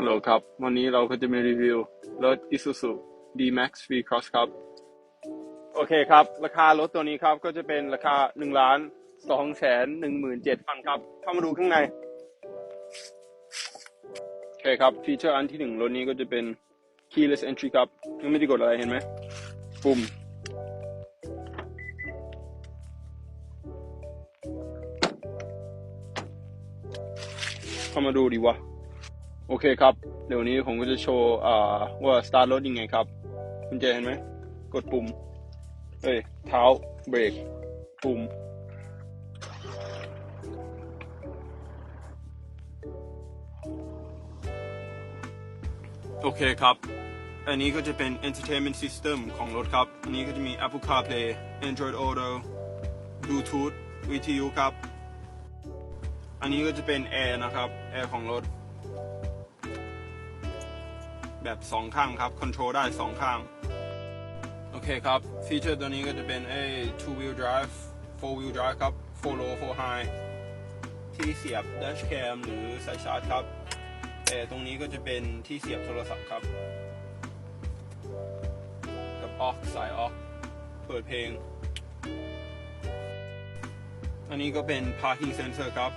ฮัลโหลครับ วันนี้เราก็จะมารีวิวรถ Isuzu D-Max V Cross ครับ โอเคครับ ราคารถตัวนี้ครับก็จะเป็นราคา1ล้าน2แสน17,000ครับ เข้ามาดูข้างใน โอเคครับ ฟีเจอร์อันที่หนึ่งรถนี้ก็จะเป็น keyless entry ครับ ยังไม่ได้กดอะไรเห็นไหมปุ่มเข้ามาดูดีวะ โอเคครับ เดี๋ยวนี้ผมก็จะโชว์อ่าว่า start รถยังไงครับ คุณเจเห็นไหม กดปุ่ม เอ้ย เท้า เบรก ปุ่ม โอเคครับ อันนี้ก็จะเป็น entertainment system ของรถครับ อันนี้ก็จะมี Apple CarPlay Android Auto Bluetooth วิทยุครับ อันนี้ก็จะเป็นแอร์นะครับ แอร์ของรถ แบบสองข้างครับคอนโทรลได้สองข้าง โอเคครับฟีเจอร์ตัวนี้ก็จะเป็นไอ้ two wheel drive four wheel drive ครับ four low four high ที่เสียบ dash cam หรือสายชาร์จครับแต่ตรงนี้ก็จะเป็นที่เสียบโทรศัพท์ครับ กับออกสายออกเปิดเพลง อันนี้ก็เป็น parking sensor ครับ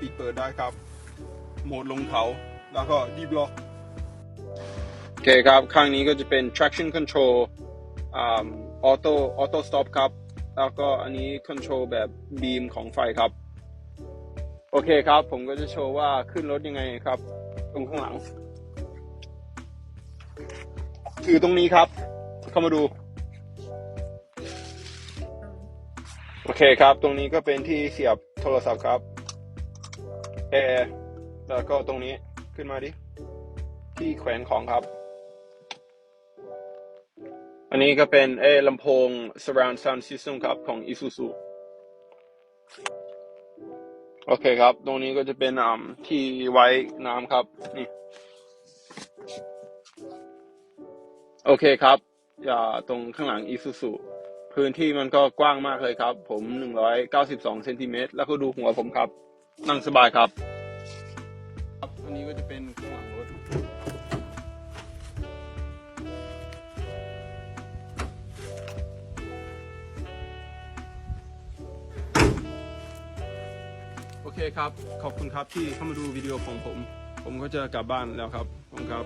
ปิดเปิดได้ครับ โหมดลงเขา แล้วก็ดีบล็อก โอเคครับ ข้างนี้ก็จะเป็น traction control อ่า auto auto stop ครับ แล้วก็อันนี้ control แบบ beam ของไฟครับ โอเคครับ ผมก็จะโชว์ว่าขึ้นรถยังไงครับ ตรงข้างหลังถือตรงนี้ครับ เข้ามาดู โอเคครับ ตรงนี้ก็เป็นที่เสียบโทรศัพท์ครับแอร์แล้วก็ตรงนี้ขึ้นมาดิ ที่แขวนของครับ อันนี้ก็เป็นเอลำโพง surround sound system ครับของ Isuzu โอเคครับ ตรงนี้ก็จะเป็นอ่าที่ไว้น้ำครับ นี่ โอเคครับ อย่าตรงข้างหลัง Isuzu พื้นที่มันก็กว้างมากเลยครับ ผม 192เซนติเมตรแล้วก็ดูหัวผมครับ นั่งสบายครับ ครับ อันนี้ก็จะเป็นข้างหลังรถ โอเคครับ ขอบคุณครับที่เข้ามาดูวิดีโอของผม ผมก็จะกลับบ้านแล้วครับขอบคุณครับ